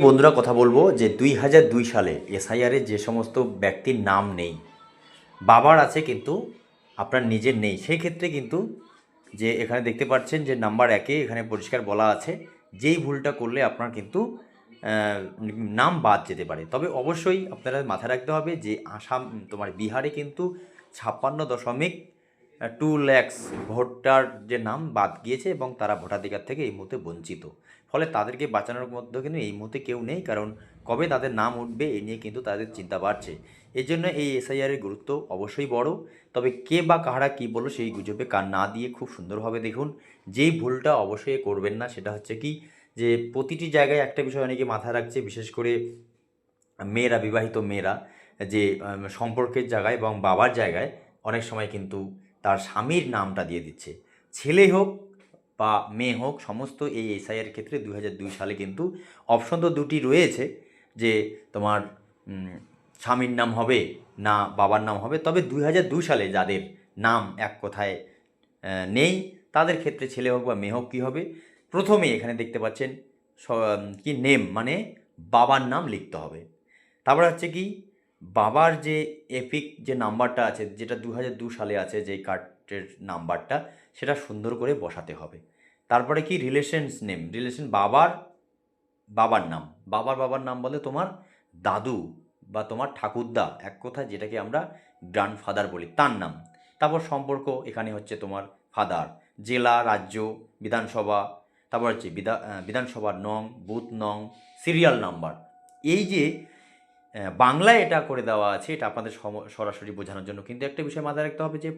বন্ধুরা কথা বলব যে দুই হাজার দুই সালে এসআইআরে যে সমস্ত ব্যক্তির নাম নেই, বাবার আছে কিন্তু আপনার নিজের নেই। সেই ক্ষেত্রে কিন্তু যে এখানে দেখতে পাচ্ছেন যে নাম্বার একে এখানে পরিষ্কার বলা আছে, যেই ভুলটা করলে আপনার কিন্তু নাম বাদ যেতে পারে। তবে অবশ্যই আপনারা মাথায় রাখতে হবে যে আসাম, তোমার বিহারে কিন্তু ছাপ্পান্ন দশমিক টু ল্যাক্স ভোটার যে নাম বাদ গিয়েছে এবং তারা ভোটাধিকার থেকে এই মুহূর্তে বঞ্চিত। ফলে তাদেরকে বাঁচানোর মধ্যে কিন্তু এই মুহূর্তে কেউ নেই, কারণ কবে তাদের নাম উঠবে এ নিয়ে কিন্তু তাদের চিন্তা বাড়ছে। এই জন্য এই এসআইআরের গুরুত্ব অবশ্যই বড়। তবে কে বা কাহারা কী বলো সেই গুজবে কান না দিয়ে খুব সুন্দরভাবে দেখুন। যেই ভুলটা অবশ্যই করবেন না, সেটা হচ্ছে কি যে প্রতিটি জায়গায় একটা বিষয় অনেকে মাথায় রাখছে, বিশেষ করে মেয়েরা, বিবাহিত মেয়েরা, যে সম্পর্কের জায়গায় এবং বাবার জায়গায় অনেক সময় কিন্তু তার স্বামীর নামটা দিয়ে দিচ্ছে। ছেলে হোক বা মেয়ে হোক, সমস্ত এই এসআইয়ের ক্ষেত্রে দু সালে কিন্তু অপশন তো দুটি রয়েছে যে তোমার স্বামীর নাম হবে না বাবার নাম হবে। তবে দুই সালে যাদের নাম এক কথায় নেই, তাদের ক্ষেত্রে ছেলে হোক বা মেয়ে হোক কী হবে? প্রথমে এখানে দেখতে পাচ্ছেন কি নেম মানে বাবার নাম লিখতে হবে। তারপর হচ্ছে কি বাবার যে এপিক যে নাম্বারটা আছে, যেটা দু হাজার দু সালে আছে যে কার্ডের নাম্বারটা, সেটা সুন্দর করে বসাতে হবে। তারপরে কি? রিলেশনস নেম রিলেশন বাবার বাবার নাম। বাবার বাবার নাম বলে তোমার দাদু বা তোমার ঠাকুরদা, এক কথায় যেটাকে আমরা গ্র্যান্ডফাদার বলি, তার নাম। তারপর সম্পর্ক এখানে হচ্ছে তোমার ফাদার জেলা, রাজ্য, বিধানসভা, তারপর হচ্ছে বিধা বিধানসভার নং, বুথ নং সিরিয়াল নাম্বার এই যে বাংলায় এটা করে দেওয়া আছে, এটা আপনাদের সরাসরি বোঝানোর জন্য। কিন্তু একটা বিষয় মাথায় রাখতে হবে যে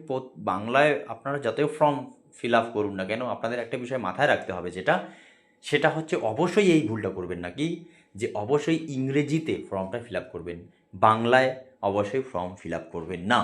বাংলায় আপনারা যতই ফর্ম ফিল আপ করুন না কেন, আপনাদের একটা বিষয় মাথায় রাখতে হবে যেটা, সেটা হচ্ছে অবশ্যই এই ভুলটা করবেন না কি? যে অবশ্যই ইংরেজিতে ফর্মটা ফিল আপ করবেন, বাংলায় অবশ্যই ফর্ম ফিল আপ করবেন না।